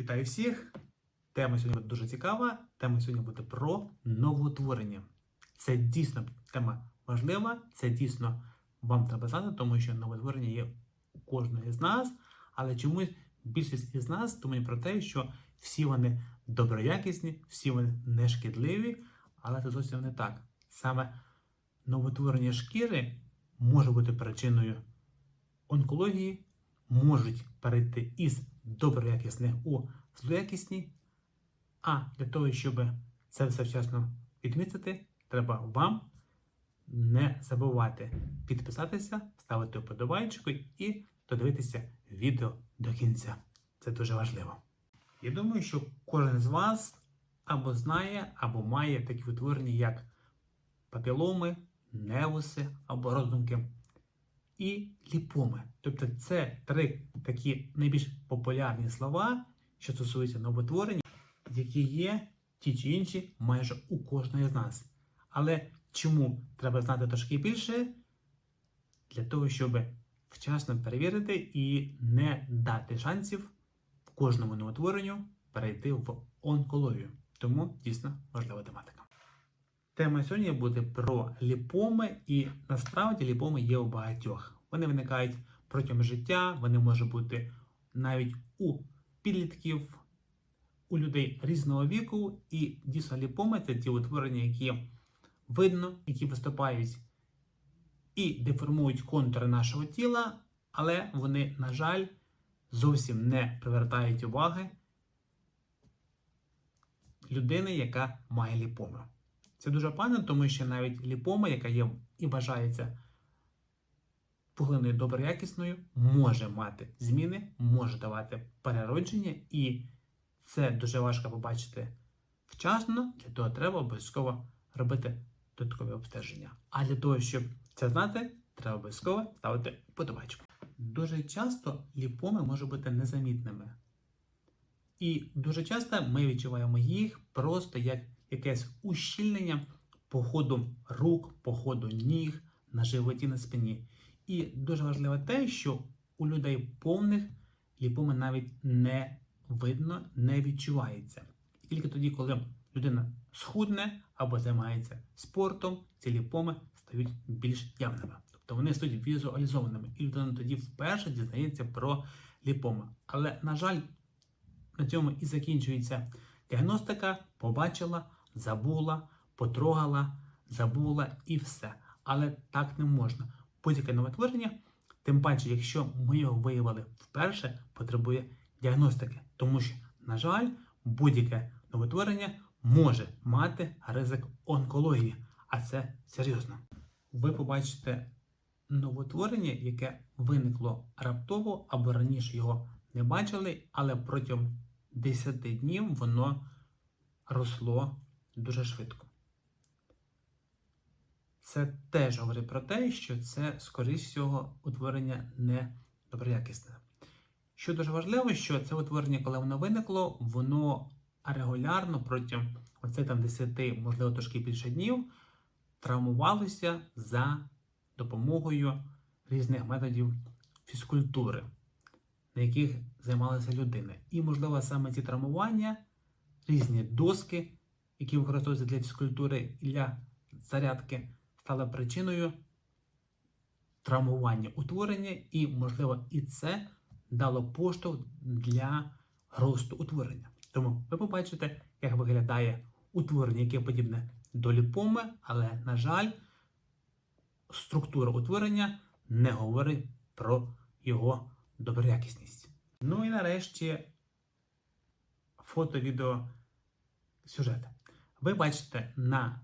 Вітаю всіх! Тема сьогодні буде дуже цікава. Тема сьогодні буде про новоутворення. Це дійсно тема важлива, це дійсно вам треба знати, тому що новотворення є у кожного з нас, але чомусь більшість із нас думає про те, що всі вони доброякісні, всі вони не шкідливі, але це зовсім не так. Саме новотворення шкіри може бути причиною онкології, можуть перейти із доброякісних у злоякісні. А для того, щоб це все вчасно відмітити, треба вам не забувати підписатися, ставити вподобайку і додивитися відео до кінця. Це дуже важливо. Я думаю, що кожен з вас або знає, або має такі утворення, як папіломи, невуси або родинки і ліпоми. Тобто це три такі найбільш популярні слова, що стосуються новотворень, які є ті чи інші майже у кожної з нас. Але чому треба знати трошки більше? Для того, щоб вчасно перевірити і не дати шансів кожному новотворенню перейти в онкологію. Тому дійсно важлива тематика. Тема сьогодні буде про ліпоми, і насправді ліпоми є у багатьох. Вони виникають протягом життя, вони можуть бути навіть у підлітків, у людей різного віку, і дійсно ліпоми це ті утворення, які видно, які виступають і деформують контури нашого тіла, але вони, на жаль, зовсім не привертають уваги людини, яка має ліпоми. Це дуже погано, тому що навіть ліпома, яка є і вважається пуглиною доброякісною, може мати зміни, може давати переродження, і це дуже важко побачити вчасно. Для того треба обов'язково робити додаткові обстеження. А для того, щоб це знати, треба обов'язково ставити подобачку. Дуже часто ліпоми можуть бути незамітними. І дуже часто ми відчуваємо їх просто як якесь ущільнення по ходу рук, по ходу ніг, на животі, на спині. І дуже важливо те, що у людей повних ліпоми навіть не видно, не відчувається. І тільки тоді, коли людина схудне або займається спортом, ці ліпоми стають більш явними. Тобто вони стають візуалізованими. І людина тоді вперше дізнається про ліпоми. Але, на жаль, на цьому і закінчується діагностика, побачила, забула, потрогала, забула і все. Але так не можна. Будь-яке новотворення, тим паче, якщо ми його виявили вперше, потребує діагностики. Тому що, на жаль, будь-яке новотворення може мати ризик онкології, а це серйозно. Ви побачите новотворення, яке виникло раптово або раніше його не бачили, але протягом 10 днів воно росло дуже швидко. Це теж говорить про те, що це, скоріш всього, утворення не доброякісне. Що дуже важливо, що це утворення, коли воно виникло, воно регулярно протягом оце там 10, можливо, трошки більше днів, травмувалося за допомогою різних методів фізкультури, на яких займалася людина. І, можливо, саме ці травмування, різні доски, які використовуються для фізкультури і для зарядки, стали причиною травмування утворення, і, можливо, і це дало поштовх для росту утворення. Тому ви побачите, як виглядає утворення, яке подібне до ліпоми, але, на жаль, структура утворення не говорить про його доброякісність. Ну і нарешті фото, відео, сюжет. Ви бачите на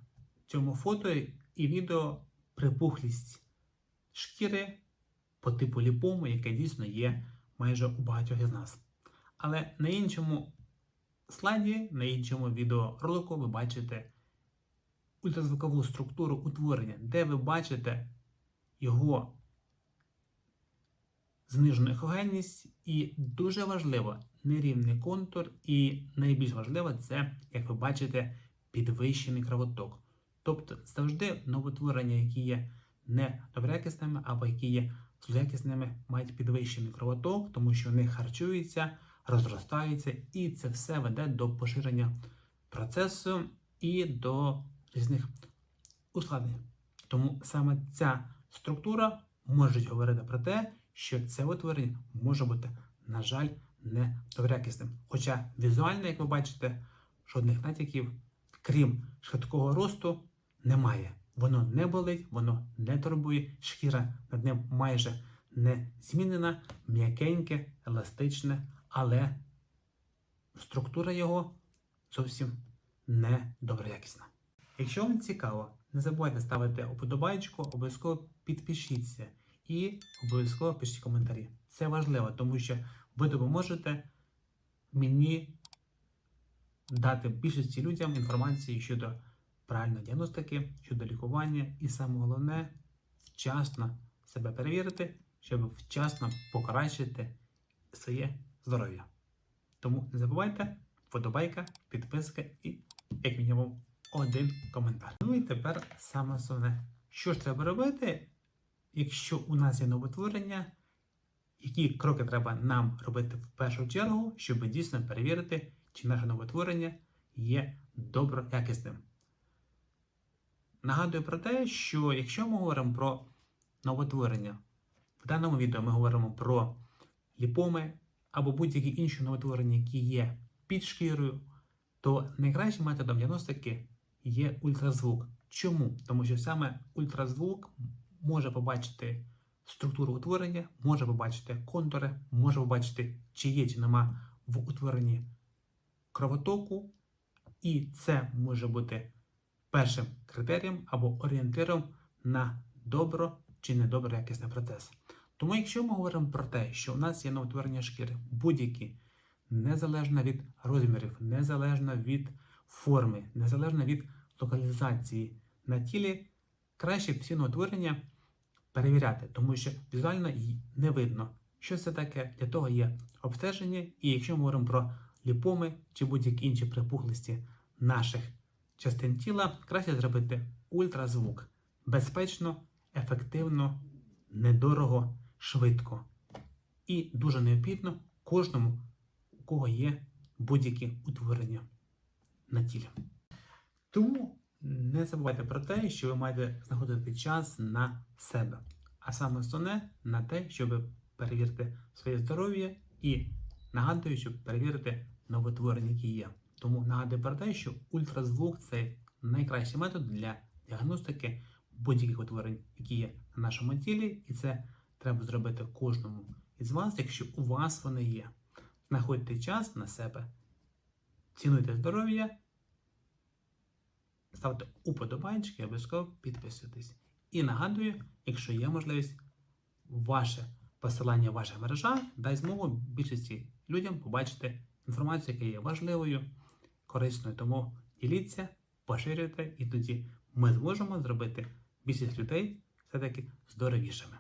цьому фото і відео припухлість шкіри по типу ліпому, яке дійсно є майже у багатьох із нас. Але на іншому слайді, на іншому відеоролику ви бачите ультразвукову структуру утворення, де ви бачите його знижену ехогенність, і дуже важливо нерівний контур, і найбільш важливо це, як ви бачите, підвищений кровоток. Тобто завжди новотворення, які є не доброякісними або які є злоякісними, мають підвищений кровоток, тому що вони харчуються розростаються, і це все веде до поширення процесу і до різних ускладнень. Тому саме ця структура може говорити про те, що це утворення може бути, на жаль, не добрякісним. Хоча візуально, як ви бачите, жодних натяків, крім швидкого росту, немає. Воно не болить, воно не турбує, шкіра над ним майже не змінена, м'якеньке, еластичне, але структура його зовсім не доброякісна. Якщо вам цікаво, не забувайте ставити уподобайку, обов'язково підпишіться і обов'язково пишіть коментарі. Це важливо, тому що ви допоможете мені дати більшості людям інформацію щодо правильної діагностики, щодо лікування, і саме головне вчасно себе перевірити, щоб вчасно покращити своє здоров'я. Тому не забувайте, вподобайка, підписка і, як мінімум, один коментар. Ну і тепер саме основне, що ж треба робити, якщо у нас є новотворення, які кроки треба нам робити в першу чергу, щоб дійсно перевірити, чи наше новотворення є доброякісним. Нагадую про те, що якщо ми говоримо про новотворення, в даному відео ми говоримо про ліпоми або будь-які інші новотворення, які є під шкірою, то найкращим методом діагностики є ультразвук. Чому? Тому що саме ультразвук може побачити структуру утворення, може побачити контури, може побачити, чи є чи нема в утворенні кровотоку, і це може бути першим критерієм або орієнтиром на добро чи недобро якісний процес. Тому, якщо ми говоримо про те, що у нас є новотворення шкіри, будь-які, незалежно від розмірів, незалежно від форми, незалежно від локалізації на тілі, краще всі новотворення перевіряти, тому що візуально не видно, що це таке. Для того є обстеження, і якщо ми говоримо про ліпоми чи будь-які інші припухлості наших частин тіла, краще зробити ультразвук безпечно, ефективно, недорого, швидко. І дуже необхідно кожному, у кого є будь-які утворення на тілі. Тому не забувайте про те, що ви маєте знаходити час на себе, а саме основне на те, щоб перевірити своє здоров'я і нагадую, щоб перевірити новотворення, які є. Тому нагадую про те, що ультразвук це найкращий метод для діагностики будь-яких утворень, які є на нашому тілі, і це треба зробити кожному із вас, якщо у вас вони є. Знаходьте час на себе, цінуйте здоров'я, ставте уподобайки, обов'язково підписуйтесь. І нагадую, якщо є можливість, ваше посилання в ваших мережах дасть змогу більшості людям побачити інформацію, яка є важливою, корисною. Тому діліться, поширюйте, і тоді ми зможемо зробити більшість людей все-таки здоровішими.